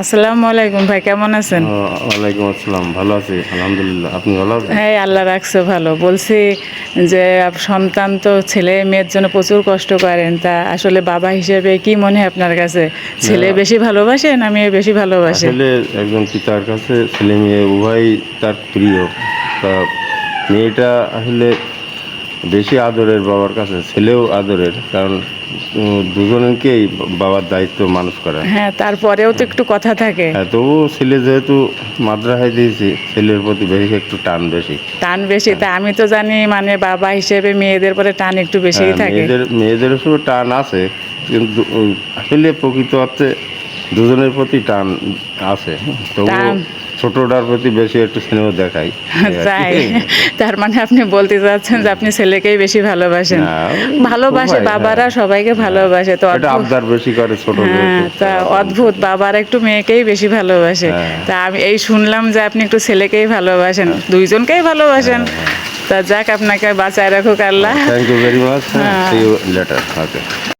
আসসালামু আলাইকুম ভাই কেমন আছেন? ওয়ালাইকুম আসসালাম ভালো আছি আলহামদুলিল্লাহ। আপনি ভালো আছেন? হ্যাঁ আল্লাহ রাখছে ভালো। বলছি যে সন্তান তো ছেলে মেয়ের জন্য প্রচুর কষ্ট করেন তা আসলে বাবা হিসেবে কি মনে হয় আপনার কাছে? ছেলে বেশি ভালোবাসে না মেয়ে বেশি ভালোবাসে? আসলে একজন পিতার কাছে ছেলে মেয়ে উভয় তার প্রিয়। তা মেয়েটা আসলে বেশি আদরের বাবার কাছে ছেলেও আদরের কারণ দুজনকেই বাবার দায়িত্ব মানুষ করা। হ্যাঁ তারপরেও তো একটু কথা থাকে। হ্যাঁ তবুও ছেলে যেহেতু মাদ্রাসায় দিয়েছি ছেলের প্রতি বেশি একটু টান বেশি। টান বেশি তা আমি তো জানি মানে বাবা হিসেবে মেয়েদের পরে টান একটু বেশিই হ্যাঁ, থাকে। মেয়েদের মেয়েদের উপর টান আছে কিন্তু আসলে প্রকৃত অর্থে দুজনের প্রতি টান আছে। তবু। ছোটটার প্রতি বেশি একটু স্নেহ দেখাই। তাই? তার মানে আপনি বলতে চাচ্ছেন যে আপনি ছেলেকেই বেশি ভালোবাসেন। ভালোবাসে বাবারা হ্যাঁ। সবাইকে ভালোবাসে তো আবদার বেশি করে ছোট হ্যাঁ তা অদ্ভুত বাবার একটু মেয়েকেই বেশি ভালোবাসে। হ্যাঁ। তা আমি এই শুনলাম যে আপনি একটু ছেলেকেই ভালোবাসেন দুইজনকেই ভালোবাসেন। তা যাক আপনাকে বাঁচায় রাখুক আল্লাহ। থ্যাংক ইউ ভেরি মাচ হ্যাঁ। See you later okay